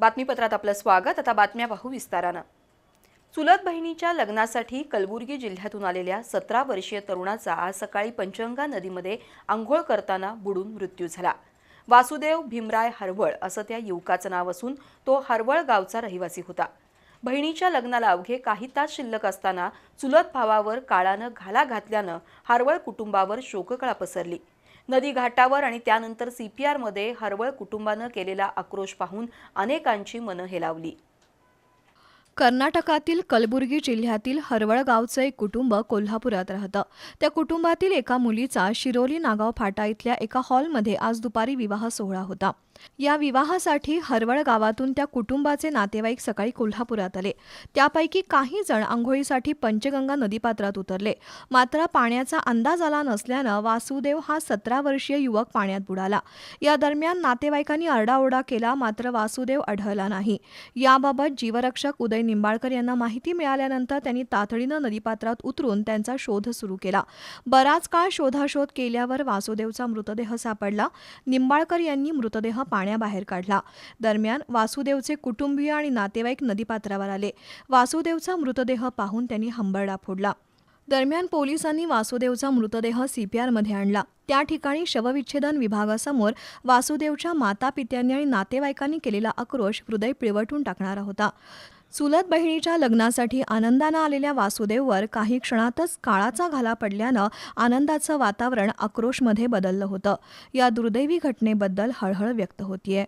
बातमीपत्रात आपलं स्वागत. आता बातम्या पाहू विस्तारानं. चुलत बहिणीच्या लग्नासाठी कलबुर्गी जिल्ह्यातून आलेल्या सतरा वर्षीय तरुणाचा आज सकाळी पंचगंगा नदीमध्ये आंघोळ करताना बुडून मृत्यू झाला. वासुदेव भीमराय हरवळ असं त्या युवकाचं नाव असून तो हरवळ गावचा रहिवासी होता. बहिणीच्या लग्नाला अवघे काही तास शिल्लक असताना चुलत भावावर काळानं घाला घातल्यानं हरवळ कुटुंबावर शोककळा पसरली. नदी घाटावर आणि त्यानंतर सीपीआरमध्ये हरवळ कुटुंबानं केलेला आक्रोश पाहून अनेकांची मनं हेलावली. कर्नाटकातील कलबुर्गी जिल्ह्यातील हरवळ गावचं एक कुटुंब कोल्हापुरात राहतं. त्या कुटुंबातील एका मुलीचा शिरोली नागाव फाटा इथल्या एका हॉलमध्ये आज दुपारी विवाह सोहळा होता. या विवाहासाठी हरवळ गावातून त्या कुटुंबाचे नातेवाईक सकाळी कोल्हापुरात आले. त्यापैकी काही जण आंघोळीसाठी पंचगंगा नदीपात्रात उतरले. मात्र पाण्याचा अंदाज आला नसल्यानं वासुदेव हा सतरा वर्षीय युवक पाण्यात बुडाला. या दरम्यान नातेवाईकांनी आरडाओरडा केला मात्र वासुदेव आढळला नाही. याबाबत जीवरक्षक उदय निंबाळकर यांना माहिती मिळाल्यानंतर त्यांनी तातडीनं नदीपात्रात उतरून त्यांचा शोध सुरू केला. बराच काळ शोधाशोध केल्यावर वासुदेवचा मृतदेह सापडला. निंबाळकर यांनी मृतदेह पाण्याबाहेर काढला. दरम्यान वासुदेवचे कुटुंबीय आणि नातेवाईक नदीपात्रावर आले. वासुदेवचा मृतदेह पाहून त्यांनी हंबरडा फोडला. दरम्यान पोलिसांनी वासुदेवचा मृतदेह सीपीआरमध्ये आणला. त्या ठिकाणी शवविच्छेदन विभागासमोर वासुदेवच्या माता पित्यांनी आणि नातेवाईकांनी केलेला आक्रोश हृदय पिळवटून टाकणारा होता. चुलत बहिणीच्या लग्नासाठी आनंदानं आलेल्या वासुदेववर काही क्षणातच काळाचा घाला पडल्यानं आनंदाचं वातावरण आक्रोशमध्ये बदललं होतं. या दुर्दैवी घटनेबद्दल हळहळ व्यक्त होतीये.